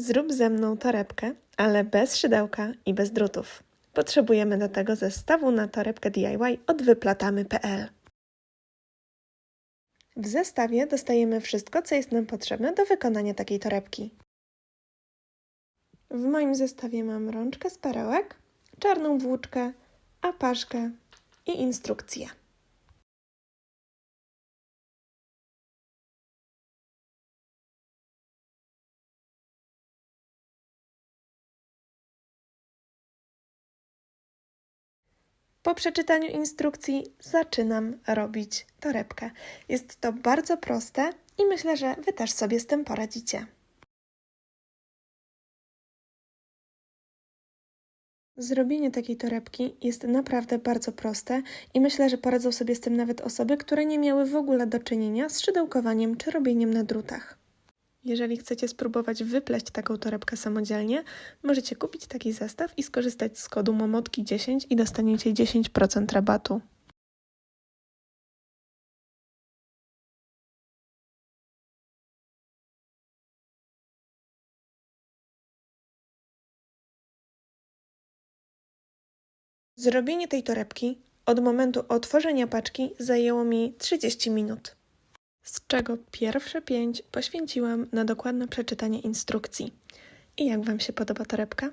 Zrób ze mną torebkę, ale bez szydełka i bez drutów. Potrzebujemy do tego zestawu na torebkę DIY od wyplatamy.pl. W zestawie dostajemy wszystko, co jest nam potrzebne do wykonania takiej torebki. W moim zestawie mam rączkę z perełek, czarną włóczkę, apaszkę i instrukcję. Po przeczytaniu instrukcji zaczynam robić torebkę. Jest to bardzo proste i myślę, że Wy też sobie z tym poradzicie. Zrobienie takiej torebki jest naprawdę bardzo proste i myślę, że poradzą sobie z tym nawet osoby, które nie miały w ogóle do czynienia z szydełkowaniem czy robieniem na drutach. Jeżeli chcecie spróbować wypleść taką torebkę samodzielnie, możecie kupić taki zestaw i skorzystać z kodu MOMOTKI10 i dostaniecie 10% rabatu. Zrobienie tej torebki od momentu otworzenia paczki zajęło mi 30 minut z czego pierwsze pięć poświęciłam na dokładne przeczytanie instrukcji. I jak Wam się podoba torebka?